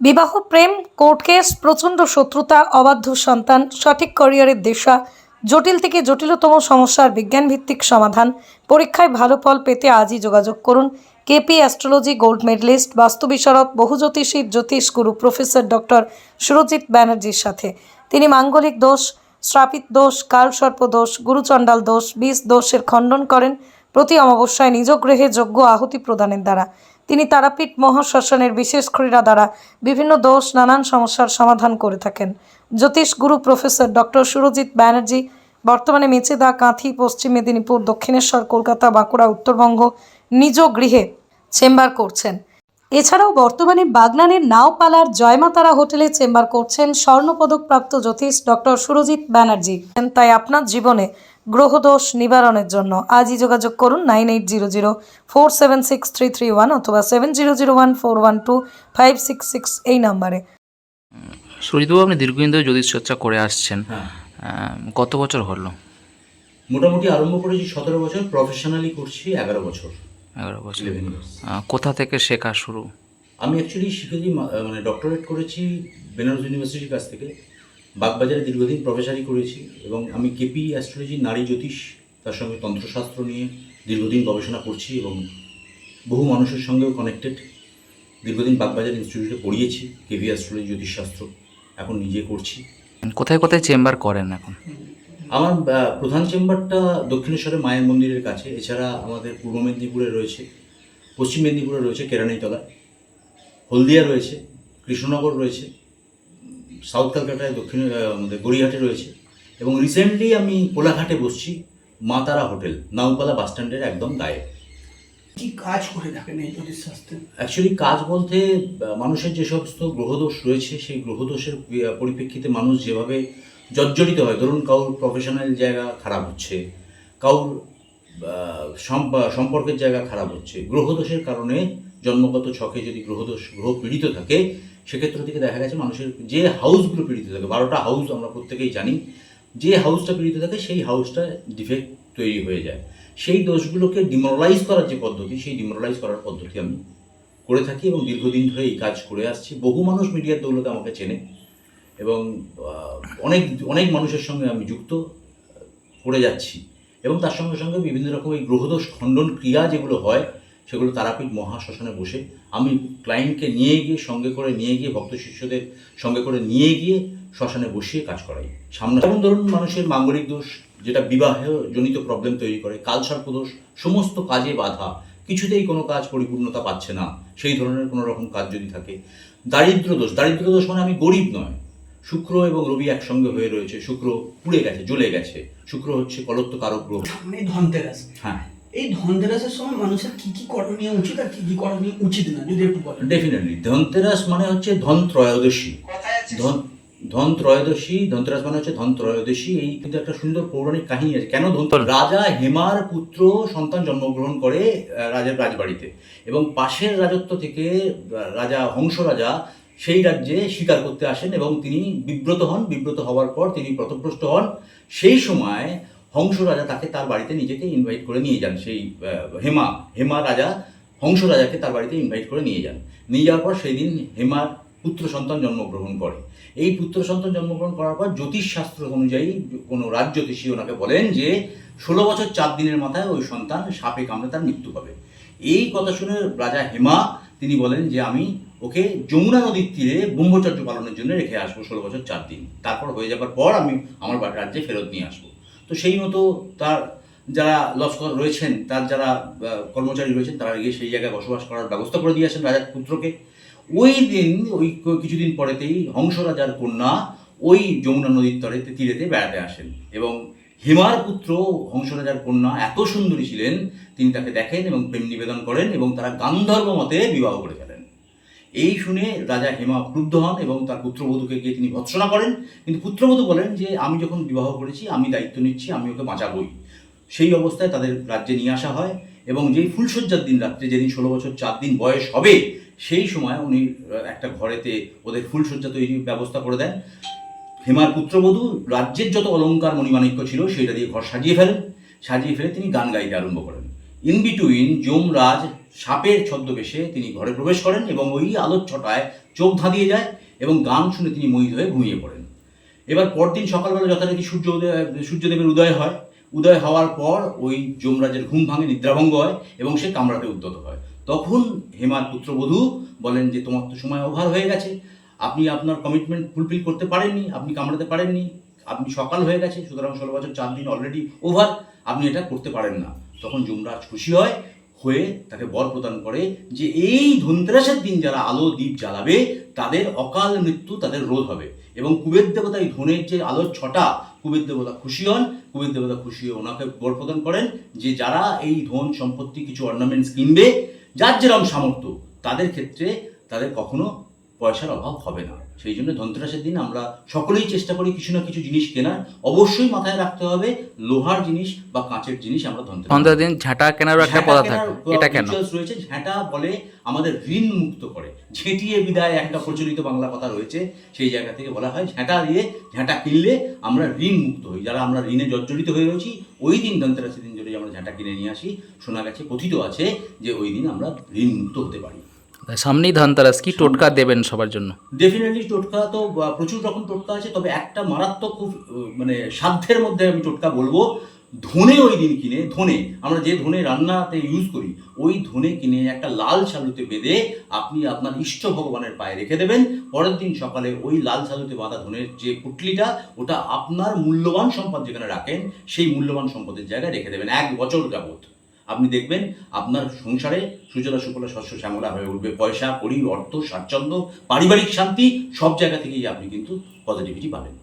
বিবাহ প্রেম, court case, প্রচণ্ড শত্রুতা, অবাধ্য সন্তান, সঠিক ক্যারিয়ারের দিশা, জটিল থেকে জটিলতম সমস্যার বিজ্ঞানভিত্তিক সমাধান। পরীক্ষায় ভালো ফল পেতে আজই যোগাযোগ করুন। কেপি অ্যাস্ট্রোলজি গোল্ড মেডেলিস্ট, বাস্তু বিশারদ বহুজ্যোতিষী জ্যোতিষ গুরু, প্রফেসর ডক্টর সুরজিৎ ব্যানার্জির সাথে। তিনি মাঙ্গলিক দোষ শ্রাপিত দোষ, কালসর্প দোষ, গুরুচণ্ডাল দোষ বিষ দোষের খণ্ডন করেন প্রতি অমাবস্যায় নিজ গৃহে যোগ্য আহুতি প্রদানের দ্বারা। তিনি তারাপীঠ মহাশ্মশানের বিশেষ ক্রীড়া দ্বারা বিভিন্ন দোষ, নানান সমস্যার সমাধান করে থাকেন। জ্যোতিষ গুরু প্রফেসর ডক্টর সুরজিৎ ব্যানার্জি, বর্তমানে মেচেদা, কাঁথি, পশ্চিম মেদিনীপুর, দক্ষিণেশ্বর, কলকাতা, বাঁকুড়া, উত্তরবঙ্গ নিজ গৃহে চেম্বার করছেন। এছাড়াও বর্তমানে বাগনানের নাওপালার জয়মাতারা হোটেলে চেম্বার করছেন স্বর্ণপদকপ্রাপ্ত জ্যোতিষ ডক্টর সুরজিৎ ব্যানার্জি। তাই আপনার জীবনে গ্রহদোষ নিবারণের জন্য আজই যোগাযোগ করুন nine eight zero zero four seven six three three one অথবা seven zero zero one four one two five six six এই নাম্বারে। সুজিতবাবু আপনি দীর্ঘদিন ধরে জ্যোতিষ চর্চা করে আসছেন। হ্যাঁ। কত বছর হলো? মোটামুটি আরম্ভ করেছি সতেরো বছর প্রফেশনালি করছি এগারো বছর। এগারো বছর। কোথা থেকে শেখা শুরু? আমি অ্যাকচুয়ালি শিখেছি মানে ডক্টরেট করেছি বেনারস ইউনিভার্সিটির কাছ থেকে। বাগবাজারে দীর্ঘদিন প্রফেসারি করেছি এবং আমি কেপি অ্যাস্ট্রোলজি নারী জ্যোতিষ তার সঙ্গে তন্ত্রশাস্ত্র নিয়ে দীর্ঘদিন গবেষণা করছি এবং বহু মানুষের সঙ্গেও কানেক্টেড দীর্ঘদিন বাগবাজার ইনস্টিটিউটে পড়িয়েছি কেপি অ্যাস্ট্রোলজি জ্যোতিষশাস্ত্র এখন নিজে করছি। কোথায় কোথায় চেম্বার করেন এখন? আমার প্রধান চেম্বারটা দক্ষিণেশ্বরের মায়ের মন্দিরের কাছে এছাড়া আমাদের পূর্ব মেদিনীপুরে রয়েছে পশ্চিম মেদিনীপুরে রয়েছে কেরানীতলা হলদিয়া রয়েছে কৃষ্ণনগর রয়েছে সাউথ কলকাতায় দক্ষিণ আমাদের গড়িয়াহাটে রয়েছে। এবং রিসেন্টলি আমি কোলাঘাটে বসছি মাতারা হোটেল নাউপালা বাস স্ট্যান্ডের একদম গায়ে। কি কাজ করে থাকেন এই জ্যোতিষশাস্ত্রে অ্যাকচুয়ালি কাজ বলতে মানুষের যে সমস্ত গ্রহদোষ রয়েছে সেই গ্রহদোষের পরিপ্রেক্ষিতে মানুষ যেভাবে জর্জরিত হয় ধরুন কাউর প্রফেশনাল জায়গা খারাপ হচ্ছে কাউর সম্পর্কের জায়গা খারাপ হচ্ছে গ্রহদোষের কারণে জন্মগত ছকে যদি গ্রহদোষ গ্রহ পীড়িত থাকে সেক্ষেত্র থেকে দেখা গেছে মানুষের যে হাউসগুলো পীড়িত থাকে, বারোটা হাউস আমরা প্রত্যেকেই জানি, যে হাউসটা পীড়িত থাকে সেই হাউসটা ডিফেক্ট তৈরি হয়ে যায়। সেই দোষগুলোকে ডিমোরালাইজ করার যে পদ্ধতি, সেই ডিমোরালাইজ করার পদ্ধতি আমি করে থাকি এবং দীর্ঘদিন ধরে এই কাজ করে আসছি। বহু মানুষ মিডিয়ার দৌলতে আমাকে চেনে এবং অনেক অনেক মানুষের সঙ্গে আমি যুক্ত করে যাচ্ছি এবং তার সঙ্গে সঙ্গে বিভিন্ন রকম এই গ্রহদোষ খণ্ডন ক্রিয়া যেগুলো হয়, সেগুলো তারাপীঠ মহাশ্মশানে বসে আমি ক্লায়েন্টকে নিয়ে গিয়ে সঙ্গে করে নিয়ে গিয়ে ভক্ত শিষ্যদের সঙ্গে করে নিয়ে গিয়ে শ্মশানে বসিয়ে কাজ করাই। সামনে যেমন ধরুন মানুষের মাঙ্গলিক দোষ যেটা বিবাহ জনিত প্রবলেম তৈরি করে কালসর্প দোষ সমস্ত কাজে বাধা কিছুতেই কোনো কাজ পরিপূর্ণতা পাচ্ছে না সেই ধরনের কোনো রকম কাজ যদি থাকে। দারিদ্র দোষ দারিদ্র দোষ মানে আমি গরিব নয়। শুক্র এবং রবি একসঙ্গে হয়ে রয়েছে শুক্র পুড়ে গেছে জ্বলে গেছে। শুক্র হচ্ছে কলত্ব কারক গ্রহ ধনতেরাস। হ্যাঁ। এই ধনতেরাসের সময় মানুষের কি কি করণীয় উচিত আর কি কি করণীয় উচিত না যদি একটু বলেন। ডেফিনেটলি ধনতেরাস মানে হচ্ছে ধন ত্রয়োদশী ধন ধন ত্রয়োদশী ধনতেরাস মানে হচ্ছে ধন ত্রয়োদশী এই কিন্তু একটা সুন্দর পৌরাণিক কাহিনী আছে। কেন ধন রাজা হেমার পুত্র সন্তান জন্মগ্রহণ করে আহ, রাজার রাজবাড়িতে। এবং পাশের রাজত্ব থেকে রাজা হংস রাজা সেই রাজ্যে শিকার করতে আসেন এবং তিনি বিব্রত হন। বিব্রত হওয়ার পর তিনি পথভ্রষ্ট হন। সেই সময় হংস রাজা তাকে তার বাড়িতে নিজেকে ইনভাইট করে নিয়ে যান, সেই হেমা হেমা রাজা হংস রাজাকে তার বাড়িতে ইনভাইট করে নিয়ে যান। নিয়ে যাওয়ার পর সেই দিন হেমার পুত্র সন্তান জন্মগ্রহণ করে। এই পুত্র সন্তান জন্মগ্রহণ করার পর জ্যোতিষ শাস্ত্র অনুযায়ী কোনো রাজ জ্যোতিষী ওনাকে বলেন যে, ষোলো বছর চার দিনের মাথায় ওই সন্তান সাপে কামড়ে তার মৃত্যু হবে। এই কথা শুনে রাজা হেমা, তিনি বলেন যে, আমি ওকে যমুনা নদীর তীরে ব্রহ্মচর্য পালনের জন্য রেখে আসব ষোলো বছর চার দিন। তারপর হয়ে যাবার পর আমি আমার রাজ্যে ফেরত নিয়ে আসব। তো সেই মতো তার যারা লস্কর রয়েছেন, তার যারা কর্মচারী রয়েছেন, তারা গিয়ে সেই জায়গায় বসবাস করার ব্যবস্থা করে দিয়ে আসেন রাজার পুত্রকে। ওই দিন, ওই কিছুদিন পরেতেই হংস রাজার কন্যা ওই যমুনা নদীর তরেতে তীরেতে বেড়াতে আসেন এবং হেমার পুত্র হংস রাজার কন্যা এত সুন্দরী ছিলেন, তিনি তাকে দেখেন এবং প্রেম নিবেদন করেন এবং তারা গান্ধর্ব মতে বিবাহ করে ফেলেন। এই শুনে রাজা হেমা ক্রুদ্ধ হন এবং তার পুত্রবধূকে গিয়ে তিনি ভৎসনা করেন। কিন্তু পুত্রবধূ বলেন যে, আমি যখন বিবাহ করেছি, আমি দায়িত্ব নিচ্ছি, আমি ওকে বাঁচাবই। সেই অবস্থায় তাদের রাজ্যে নিয়ে আসা হয় এবং যেই ফুলশয্যার দিন রাত্রে, যেদিন ষোলো বছর চার দিন বয়স হবে, সেই সময় উনি একটা ঘরেতে ওদের ফুলশয্যা তৈরির ব্যবস্থা করে দেন। হেমার পুত্রবধূ রাজ্যের যত অলঙ্কার মণিমাণিক্য ছিল, সেটা দিয়ে ঘর সাজিয়ে ফেলেন। সাজিয়ে ফেলে তিনি গান গাইতে আরম্ভ করেন। ইন বিটুইন যমরাজ সাপের ছদ্মবেশে তিনি ঘরে প্রবেশ করেন এবং ওই আলোর ছটায় চোখ ধাঁধিয়ে যায় এবং গান শুনে তিনি মোহিত হয়ে ঘুমিয়ে পড়েন। এবার পরদিন সকালবেলা যথারীতি সূর্য উদয়, সূর্যদেবের উদয় হয়। উদয় হওয়ার পর ওই যমরাজের ঘুম ভাঙে, নিদ্রাভঙ্গ হয় এবং সে কামড়াতে উদ্যত হয়। তখন হেমার পুত্রবধূ বলেন যে, তোমার তো সময় ওভার হয়ে গেছে। আপনি আপনার কমিটমেন্ট ফুলফিল করতে পারেননি, আপনি কামড়াতে পারেননি। আপনি সকাল হয়ে গেছে, সুতরাং ষোলো বছর চার দিন অলরেডি ওভার আপনি এটা করতে পারেন না। তখন যমরাজ খুশি হয় হয়ে তাকে বর প্রদান করে যে এই ধনতেরাসের দিন যারা আলো দ্বীপ জ্বালাবে, তাদের অকাল মৃত্যু তাদের রোধ হবে। এবং কুবের দেবতা এই ধনের যে আলোর ছটা, কুবের দেবতা খুশি হন, কুবের দেবতা খুশি হয়ে ওনাকে বর প্রদান করেন যে যারা এই ধন সম্পত্তি কিছু অর্নামেন্টস কিনবে, যার যেরকম সামর্থ্য, তাদের ক্ষেত্রে তাদের কখনো পয়সার অভাব হবে না। সেই জন্য ধনতেরাসের দিন আমরা সকলেই চেষ্টা করি কিছু না কিছু জিনিস কেনার। অবশ্যই মাথায় রাখতে হবে লোহার জিনিস বা কাঁচের জিনিস আমরা ধনতেরাস দিন ঝাঁটা কেনারও একটা পদা থাকে। এটা কেন? রয়েছে। ঝাঁটা বলে আমাদের ঋণ মুক্ত করে। ঝেঁটিয়ে বিদায় একটা প্রচলিত বাংলা কথা রয়েছে। সেই জায়গা থেকে বলা হয় ঝাঁটা দিয়ে ঝাঁটা কিনলে আমরা ঋণ মুক্ত হই। যারা আমরা ঋণে জর্জরিত হয়ে রয়েছি ওই দিন ধনতেরাসের দিন যদি আমরা ঝাঁটা কিনে নিয়ে আসি। শোনা গেছে কথিত আছে যে ওই দিন আমরা ঋণ মুক্ত হতে পারি। সামনেই ধনতেরাস কি টোটকা দেবেন সবার জন্য? ডেফিনেটলি টোটকা তো প্রচুর রকম টোটকা আছে তবে একটা মারাত্মক খুব মানে সাধ্যের মধ্যে আমি টোটকা বলব। ধনে ওই দিন কিনে ধনে আমরা যে ধনে রান্নাতে ইউজ করি ওই ধনে কিনে একটা লাল শালুতে বেঁধে আপনি আপনার ইষ্ট ভগবানের পায়ে রেখে দেবেন। পরের দিন সকালে ওই লাল শালুতে বাঁধা ধনের যে পুটলিটা ওটা আপনার মূল্যবান সম্পদ যেখানে রাখেন সেই মূল্যবান সম্পদের জায়গায় রেখে দেবেন এক বছর যাবত আপনি দেখবেন আপনার সংসারে সুজলা সুফলা শস্য শ্যামলা হয়ে উঠবে। পয়সা কড়ি অর্থ স্বাচ্ছন্দ্য পারিবারিক শান্তি সব জায়গা থেকেই আপনি কিন্তু পজিটিভিটি পাবেন।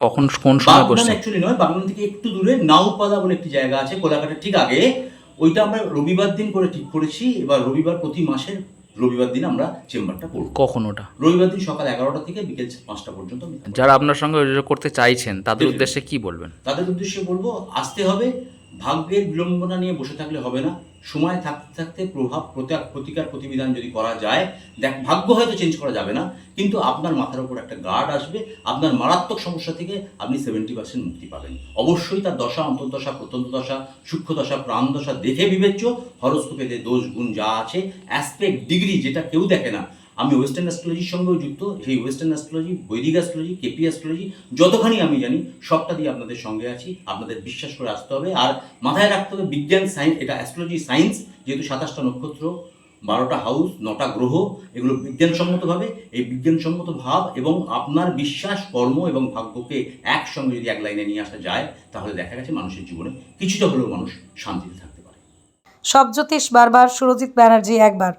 কখন কোন সময় অ্যাকচুয়ালি নয় বাগনান থেকে একটু দূরে নাওপাদা বলে একটি জায়গা আছে কোলাঘাটের ঠিক আগে। ওইটা আমরা রবিবার দিন করে ঠিক করেছি এবার রবিবার প্রতি মাসের রবিবার দিন আমরা চেম্বারটা করব। কখন ওটা? রবিবার দিন সকাল এগারোটা থেকে বিকেল পাঁচটা পর্যন্ত যারা আপনার সঙ্গে করতে চাইছেন তাদের উদ্দেশ্যে কি বলবেন? তাদের উদ্দেশ্যে বলব আসতে হবে ভাগ্যের বিড়ম্বনা নিয়ে বসে থাকলে হবে না। সময় থাকতে থাকতে প্রভাব, প্রতিকার প্রতিবিধান যদি করা যায়, দেখ, ভাগ্য হয়তো চেঞ্জ করা যাবে না, কিন্তু আপনার মাথার উপর একটা গার্ড আসবে, আপনার মারাত্মক সমস্যা থেকে আপনি সেভেন্টি পার্সেন্ট মুক্তি পাবেন। অবশ্যই তার দশা, অন্তর্দশা, প্রত্যন্ত দশা, সূক্ষ্ম দশা, প্রাণ দশা দেখে বিবেচ্য হরস্কোপে যে দোষ, গুণ যা আছে অ্যাসপেক্ট ডিগ্রি যেটা কেউ দেখে না আমি ওয়েস্টার্ন অ্যাস্ট্রোলজির সঙ্গেও যুক্ত, সেই ওয়েস্টার্ন অ্যাস্ট্রোলজি বৈদিক অ্যাস্ট্রোলজি কেপি অ্যাস্ট্রোলজি যতখানি আমি জানি, সবটা দিয়ে আপনাদের সঙ্গে আছি, আপনাদের বিশ্বাস করে আসতে হবে। আর মাথায় রাখতে হবে, বিজ্ঞান সায়েন্স এটা অ্যাস্ট্রোলজি সায়েন্স যেহেতু সাতাশটা নক্ষত্র, বারোটা হাউস নটা গ্রহ, এগুলো বিজ্ঞানসম্মতভাবে, এই বিজ্ঞানসম্মত ভাব এবং আপনার বিশ্বাস, কর্ম এবং ভাগ্যকে একসঙ্গে যদি এক লাইনে নিয়ে আসা যায়, তাহলে দেখা গেছে মানুষের জীবনে কিছুটা হলেও মানুষ শান্তিতে থাকতে পারে। সব জ্যোতিষ বারবার সুরজিৎ ব্যানার্জি একবার।